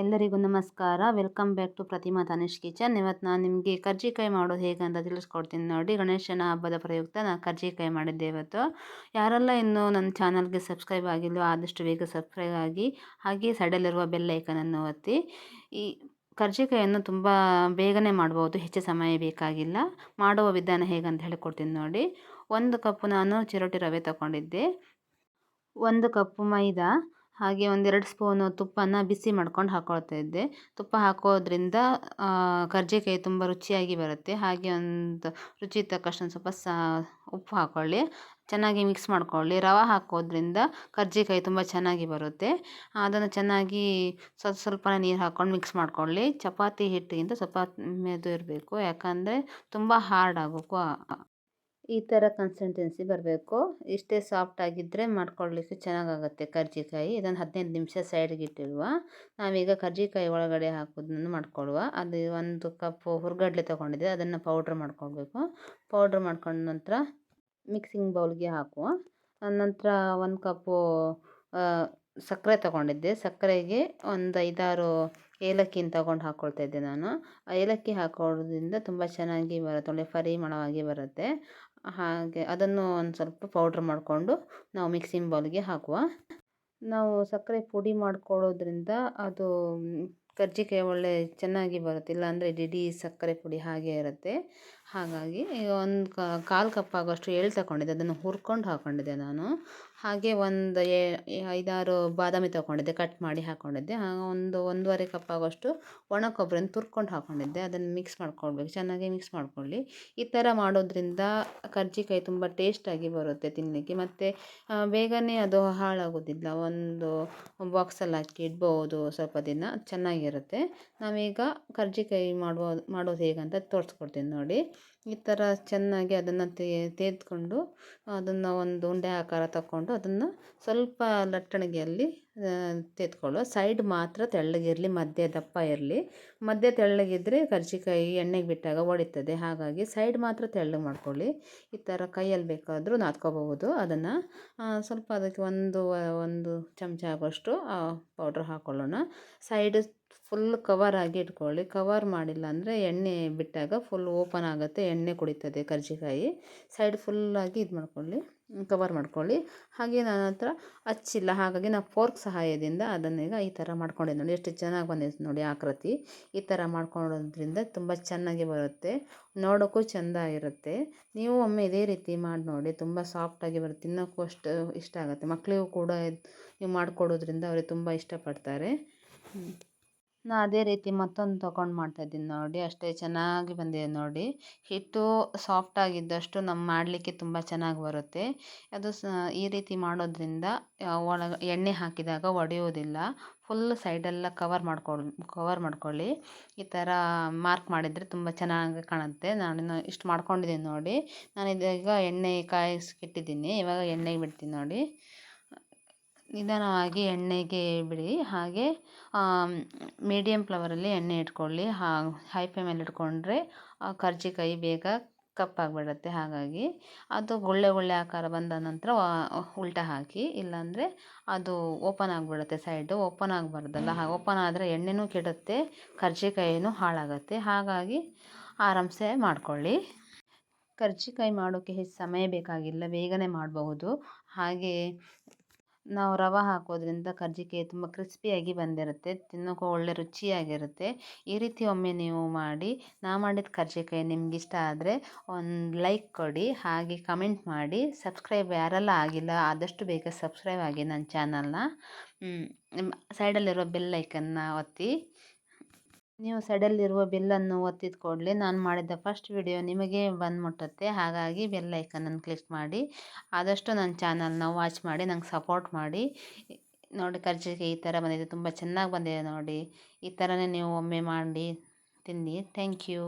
ಎಲ್ಲರಿಗೂ ನಮಸ್ಕಾರ. Welcome back to Pratima Tanish kitchen. ಇವತ್ತು ನಾನು ನಿಮಗೆ ಕರ್ಜಿಕಾಯಿ ಮಾಡೋದು ಹೇಗೆ ಅಂತ ತಿಳಿಸ್ಕೊಡ್ತೀನಿ ನೋಡಿ. ಗಣೇಶನ ಹಬ್ಬದ ಪ್ರಯುಕ್ತ ನಾನು ಕರ್ಜಿಕಾಯಿ ಮಾಡಿದ್ದೆ ಇವತ್ತು. ಯಾರೆಲ್ಲ ಇನ್ನೂ ನನ್ನ ಚಾನಲ್ಗೆ ಸಬ್ಸ್ಕ್ರೈಬ್ ಆಗಿಲ್ಲೋ, ಆದಷ್ಟು ಬೇಗ ಸಬ್ಸ್ಕ್ರೈಬ್ ಆಗಿ, ಹಾಗೆ ಸೈಡಲ್ಲಿರುವ ಬೆಲ್ ಐಕನನ್ನು ಒತ್ತಿ. ಈ ಕರ್ಜಿಕಾಯನ್ನು ತುಂಬ ಬೇಗನೆ ಮಾಡ್ಬೋದು, ಹೆಚ್ಚು ಸಮಯ ಬೇಕಾಗಿಲ್ಲ. ಮಾಡುವ ವಿಧಾನ ಹೇಗಂತ ಹೇಳಿಕೊಡ್ತೀನಿ ನೋಡಿ. ಒಂದು ಕಪ್ಪು ನಾನು ಚಿರೋಟಿ ರವೆ ತಗೊಂಡಿದ್ದೆ. ಒಂದು ಕಪ್ಪು ಮೈದಾ ಹಾಗೆ ಒಂದೆರಡು ಸ್ಪೂನು ತುಪ್ಪನ ಬಿಸಿ ಮಾಡ್ಕೊಂಡು ಹಾಕ್ಕೊಳ್ತಾ ಇದ್ದೆ. ತುಪ್ಪ ಹಾಕೋದ್ರಿಂದ ಕರ್ಜಿಕಾಯಿ ತುಂಬ ರುಚಿಯಾಗಿ ಬರುತ್ತೆ. ಹಾಗೆ ಒಂದು ರುಚಿ ತಕ್ಕಷ್ಟು ಸ್ವಲ್ಪ ಉಪ್ಪು ಹಾಕ್ಕೊಳ್ಳಿ ಚೆನ್ನಾಗಿ ಮಿಕ್ಸ್ ಮಾಡ್ಕೊಳ್ಳಿ. ರವೆ ಹಾಕೋದ್ರಿಂದ ಕರ್ಜಿಕಾಯಿ ತುಂಬ ಚೆನ್ನಾಗಿ ಬರುತ್ತೆ. ಅದನ್ನು ಚೆನ್ನಾಗಿ ಸ್ವಲ್ಪ ಸ್ವಲ್ಪ ನೀರು ಹಾಕ್ಕೊಂಡು ಮಿಕ್ಸ್ ಮಾಡ್ಕೊಳ್ಳಿ. ಚಪಾತಿ ಹಿಟ್ಟಿಗಿಂತ ಸ್ವಲ್ಪ ಮೆದು ಇರಬೇಕು. ಯಾಕಂದರೆ ತುಂಬ ಹಾರ್ಡ್ ಆಗಬೇಕು. ಈ ಥರ ಕನ್ಸಿಸ್ಟೆನ್ಸಿ ಬರಬೇಕು. ಇಷ್ಟೇ ಸಾಫ್ಟ್ ಆಗಿದ್ದರೆ ಮಾಡ್ಕೊಳ್ಳಿಕ್ಕೆ ಚೆನ್ನಾಗಾಗುತ್ತೆ ಕರ್ಜಿಕಾಯಿ. ಇದನ್ನು ಹದಿನೈದು ನಿಮಿಷ ಸೈಡ್ಗೆ ಇಟ್ಟಿರುವ ನಾವೀಗ ಕರ್ಜಿಕಾಯಿ ಒಳಗಡೆ ಹಾಕೋದನ್ನು ಮಾಡ್ಕೊಳ್ಳುವ. ಅದು ಒಂದು ಕಪ್ಪು ಹುರ್ಗಡ್ಲೆ ತೊಗೊಂಡಿದ್ದೆ. ಅದನ್ನು ಪೌಡ್ರ್ ಮಾಡ್ಕೊಳ್ಬೇಕು. ಪೌಡ್ರ್ ಮಾಡ್ಕೊಂಡ ನಂತರ ಮಿಕ್ಸಿಂಗ್ ಬೌಲ್ಗೆ ಹಾಕುವ. ನಂತರ ಒಂದು ಕಪ್ಪು ಸಕ್ಕರೆ ತೊಗೊಂಡಿದ್ದೆ. ಸಕ್ಕರೆಗೆ ಒಂದು ಐದಾರು ಏಲಕ್ಕಿನ ತಗೊಂಡು ಹಾಕ್ಕೊಳ್ತಾ ಇದ್ದೆ ನಾನು. ಏಲಕ್ಕಿ ಹಾಕೋದ್ರಿಂದ ತುಂಬ ಚೆನ್ನಾಗಿ ಬರುತ್ತೆ, ಒಳ್ಳೆ ಪರಿಮಳವಾಗಿ ಬರುತ್ತೆ. ಹಾಗೆ ಅದನ್ನು ಒಂದು ಸ್ವಲ್ಪ ಪೌಡ್ರ್ ಮಾಡಿಕೊಂಡು ನಾವು ಮಿಕ್ಸಿಂಗ್ ಬೌಲ್ಗೆ ಹಾಕುವ. ನಾವು ಸಕ್ಕರೆ ಪುಡಿ ಮಾಡ್ಕೊಳ್ಳೋದ್ರಿಂದ ಅದು ಕರ್ಜಿಕಾಯಿ ಒಳ್ಳೆ ಚೆನ್ನಾಗಿ ಬರುತ್ತೆ, ಇಲ್ಲಾಂದರೆ ಇಡೀ ಸಕ್ಕರೆ ಪುಡಿ ಹಾಗೆ ಇರುತ್ತೆ. ಹಾಗಾಗಿ ಒಂದು ಕಾಲು ಕಪ್ ಆಗೋಷ್ಟು ಎಳ್ಳು ತಗೊಂಡಿದ್ದೆ, ಅದನ್ನು ಹುರ್ಕೊಂಡು ಹಾಕ್ಕೊಂಡಿದ್ದೆ ನಾನು. ಹಾಗೆ ಒಂದು ಐದಾರು ಬಾದಾಮಿ ತಗೊಂಡಿದ್ದೆ ಕಟ್ ಮಾಡಿ ಹಾಕ್ಕೊಂಡಿದ್ದೆ ಒಂದು, ಒಂದೂವರೆ ಕಪ್ ಆಗೋಷ್ಟು ಒಣ ಕೊಬ್ಬರಿನ ತುರ್ಕೊಂಡು ಹಾಕ್ಕೊಂಡಿದ್ದೆ ಅದನ್ನು ಮಿಕ್ಸ್ ಮಾಡ್ಕೊಳ್ಬೇಕು, ಚೆನ್ನಾಗಿ ಮಿಕ್ಸ್ ಮಾಡ್ಕೊಳ್ಳಿ. ಈ ಥರ ಮಾಡೋದ್ರಿಂದ ಕರ್ಜಿಕಾಯಿ ತುಂಬ ಟೇಸ್ಟಾಗಿ ಬರುತ್ತೆ ತಿನ್ನಲಿಕ್ಕೆ. ಮತ್ತು ಬೇಗನೆ ಅದು ಹಾಳಾಗೋದಿಲ್ಲ. ಒಂದು ಬಾಕ್ಸಲ್ಲಿ ಹಾಕಿ ಇಡ್ಬೋದು, ಸ್ವಲ್ಪ ದಿನ ಚೆನ್ನಾಗಿರುತ್ತೆ. ನಾವೀಗ ಕರ್ಜಿಕಾಯಿ ಮಾಡುವ, ಮಾಡೋದು ಹೇಗಂತ ತೋರಿಸ್ಕೊಡ್ತೀನಿ ನೋಡಿ. ಈ ಥರ ಚೆನ್ನಾಗಿ ಅದನ್ನು ತೇದ್ಕೊಂಡು ಅದನ್ನು ಒಂದು ಉಂಡೆ ಆಕಾರ ತಗೊಂಡು ಅದನ್ನು ಸ್ವಲ್ಪ ಲಟ್ಟಣಿಗೆಯಲ್ಲಿ ತೆಗೆದುಕೊಳ್ಳುವ ಸೈಡ್ ಮಾತ್ರ ತೆಳ್ಳಗಿರಲಿ, ಮಧ್ಯ ದಪ್ಪ ಇರಲಿ. ಮಧ್ಯ ತೆಳ್ಳಗಿದ್ದರೆ ಕರ್ಜಿಕಾಯಿ ಎಣ್ಣೆಗೆ ಬಿಟ್ಟಾಗ ಒಡಿತದೆ. ಹಾಗಾಗಿ ಸೈಡ್ ಮಾತ್ರ ತೆಳ್ಳಗೆ ಮಾಡ್ಕೊಳ್ಳಿ. ಈ ಥರ ಕೈಯಲ್ಲಿ ಬೇಕಾದರೂ ನಾದ್ಕೋಬಹುದು. ಅದನ್ನು ಸ್ವಲ್ಪ ಅದಕ್ಕೆ ಒಂದು ಒಂದು ಚಮಚ ಆಗುವಷ್ಟು ಪೌಡ್ರ್ ಹಾಕ್ಕೊಳ್ಳೋಣ ಸೈಡ್ ಫುಲ್ ಕವರ್ ಆಗಿ ಇಟ್ಕೊಳ್ಳಿ. ಕವರ್ ಮಾಡಿಲ್ಲ ಅಂದರೆ ಎಣ್ಣೆ ಬಿಟ್ಟಾಗ ಫುಲ್ ಓಪನ್ ಆಗುತ್ತೆ, ಎಣ್ಣೆ ಕುಡಿತದೆ ಕರ್ಜಿಕಾಯಿ. ಸೈಡ್ ಫುಲ್ಲಾಗಿ ಇದು ಮಾಡ್ಕೊಳ್ಳಿ ಕವರ್ ಮಾಡ್ಕೊಳ್ಳಿ. ಹಾಗೆ ನನ್ನ ಹತ್ರ ಹಚ್ಚಿಲ್ಲ ಹಾಗಾಗಿ ನಾವು ಫೋರ್ಕ್ ಸಹಾಯದಿಂದ ಅದನ್ನೀಗ ಈ ಥರ ಮಾಡ್ಕೊಂಡಿದ್ದೆ ನೋಡಿ. ಎಷ್ಟು ಚೆನ್ನಾಗಿ ಬಂದಿದೆ ನೋಡಿ ಆಕೃತಿ. ಈ ಥರ ಮಾಡ್ಕೊಳ್ಳೋದ್ರಿಂದ ತುಂಬ ಚೆನ್ನಾಗಿ ಬರುತ್ತೆ. ನೋಡೋಕ್ಕೂ ಚೆಂದ ಇರುತ್ತೆ. ನೀವು ಒಮ್ಮೆ ಇದೇ ರೀತಿ ಮಾಡಿ ನೋಡಿ. ತುಂಬ ಸಾಫ್ಟಾಗಿ ಬರುತ್ತೆ. ತಿನ್ನೋಕ್ಕೂ ಅಷ್ಟು ಇಷ್ಟ ಆಗುತ್ತೆ. ಮಕ್ಕಳಿಗೂ ಕೂಡ ನೀವು ಮಾಡಿಕೊಡೋದ್ರಿಂದ ಅವ್ರಿಗೆ ತುಂಬ ಇಷ್ಟಪಡ್ತಾರೆ. ನಾ ಅದೇ ರೀತಿ ಮತ್ತೊಂದು ತೊಗೊಂಡು ಮಾಡ್ತಾಯಿದ್ದೀನಿ ನೋಡಿ, ಅಷ್ಟೇ ಚೆನ್ನಾಗಿ ಬಂದಿದೆ ನೋಡಿ. ಹಿಟ್ಟು ಸಾಫ್ಟಾಗಿದ್ದಷ್ಟು ನಮ್ಮ ಮಾಡಲಿಕ್ಕೆ ತುಂಬ ಚೆನ್ನಾಗಿ ಬರುತ್ತೆ. ಅದು ಸ, ಈ ರೀತಿ ಮಾಡೋದ್ರಿಂದ ಒಳಗೆ ಎಣ್ಣೆ ಹಾಕಿದಾಗ ಒಡೆಯೋದಿಲ್ಲ ಫುಲ್ ಸೈಡೆಲ್ಲ ಕವರ್ ಮಾಡ್ಕೊಳ್ಳಿ ಕವರ್ ಮಾಡ್ಕೊಳ್ಳಿ. ಈ ಥರ ಮಾರ್ಕ್ ಮಾಡಿದರೆ ತುಂಬ ಚೆನ್ನಾಗಿ ಕಾಣುತ್ತೆ. ನಾನು ಇಷ್ಟು ಮಾಡ್ಕೊಂಡಿದ್ದೀನಿ ನೋಡಿ. ನಾನು ಇದೀಗ ಎಣ್ಣೆ ಕಾಯಿಸ್ಕಿಟ್ಟಿದ್ದೀನಿ ಇವಾಗ ಎಣ್ಣೆಗೆ ಬಿಡ್ತೀನಿ ನೋಡಿ. ನಿಧಾನವಾಗಿ ಎಣ್ಣೆಗೆ ಬಿಡಿ ಹಾಗೆ ಮೀಡಿಯಮ್ ಫ್ಲವರಲ್ಲಿ ಎಣ್ಣೆ ಇಟ್ಕೊಳ್ಳಿ. ಹಾ ಫ್ಲೇಮಲ್ಲಿ ಇಟ್ಕೊಂಡ್ರೆ ಕರ್ಜಿಕಾಯಿ ಬೇಗ ಕಪ್ಪಾಗಿಬಿಡತ್ತೆ ಹಾಗಾಗಿ, ಅದು ಗುಳ್ಳೆ ಗುಳ್ಳೆ ಆಕಾರ ಬಂದ ನಂತರ ಉಲ್ಟಾ ಹಾಕಿ. ಇಲ್ಲಾಂದರೆ, ಅದು ಓಪನ್ ಆಗಿಬಿಡುತ್ತೆ ಸೈಡು ಓಪನ್ ಆಗಬಾರ್ದಲ್ಲ. ಹಾಗೆ ಓಪನ್ ಆದರೆ ಎಣ್ಣೆನೂ ಕೆಡುತ್ತೆ, ಕರ್ಜಿಕಾಯಿನೂ ಹಾಳಾಗುತ್ತೆ. ಹಾಗಾಗಿ, ಆರಾಮ್ಸೆ ಮಾಡ್ಕೊಳ್ಳಿ. ಕರ್ಜಿಕಾಯಿ ಮಾಡೋಕ್ಕೆ ಹೆಚ್ಚು ಸಮಯ ಬೇಕಾಗಿಲ್ಲ. ಬೇಗನೆ ಮಾಡಬಹುದು. ಹಾಗೆ ನಾವು ರವೆ ಹಾಕೋದ್ರಿಂದ ಕರ್ಜಿಕಾಯಿ ತುಂಬ ಕ್ರಿಸ್ಪಿಯಾಗಿ ಬಂದಿರುತ್ತೆ ತಿನ್ನೋಕ್ಕೂ ಒಳ್ಳೆ ರುಚಿಯಾಗಿರುತ್ತೆ. ಈ ರೀತಿ ಒಮ್ಮೆ ನೀವು ಮಾಡಿ, ನಾ ಮಾಡಿದ ಕರ್ಜಿಕಾಯಿ ನಿಮ್ಗೆ ಇಷ್ಟ ಆದರೆ ಒಂದು ಲೈಕ್ ಕೊಡಿ, ಹಾಗೆ ಕಮೆಂಟ್ ಮಾಡಿ. ಸಬ್ಸ್ಕ್ರೈಬ್ ಯಾರೆಲ್ಲ ಆಗಿಲ್ಲ, ಆದಷ್ಟು ಬೇಗ ಸಬ್ಸ್ಕ್ರೈಬ್ ಆಗಿ ನನ್ನ ಚಾನಲ್ನ ಸೈಡಲ್ಲಿರೋ ಬೆಲ್ ಐಕನ್ನ ಒತ್ತಿ. ನೀವು ಸೈಡಲ್ಲಿರುವ ಬೆಲ್ಲನ್ನು ಒತ್ತಿದ ಕೂಡಲೇ ನಾನು ಮಾಡಿದ ಫಸ್ಟ್ ವಿಡಿಯೋ ನಿಮಗೆ ಬಂದು ಮುಟ್ಟುತ್ತೆ ಹಾಗಾಗಿ ಬೆಲ್ ಐಕನನ್ನು ಕ್ಲಿಕ್ ಮಾಡಿ. ಆದಷ್ಟು ನನ್ನ ಚಾನಲ್ನ ವಾಚ್ ಮಾಡಿ, ನಂಗೆ ಸಪೋರ್ಟ್ ಮಾಡಿ. ನೋಡಿ ಕರ್ಜಿಕಾಯಿ ಈ ಥರ ಬಂದಿದೆ, ತುಂಬ ಚೆನ್ನಾಗಿ ಬಂದಿದೆ ನೋಡಿ. ಈ ಥರನೇ ನೀವು ಒಮ್ಮೆ ಮಾಡಿ ತಿನ್ನಿ. Thank you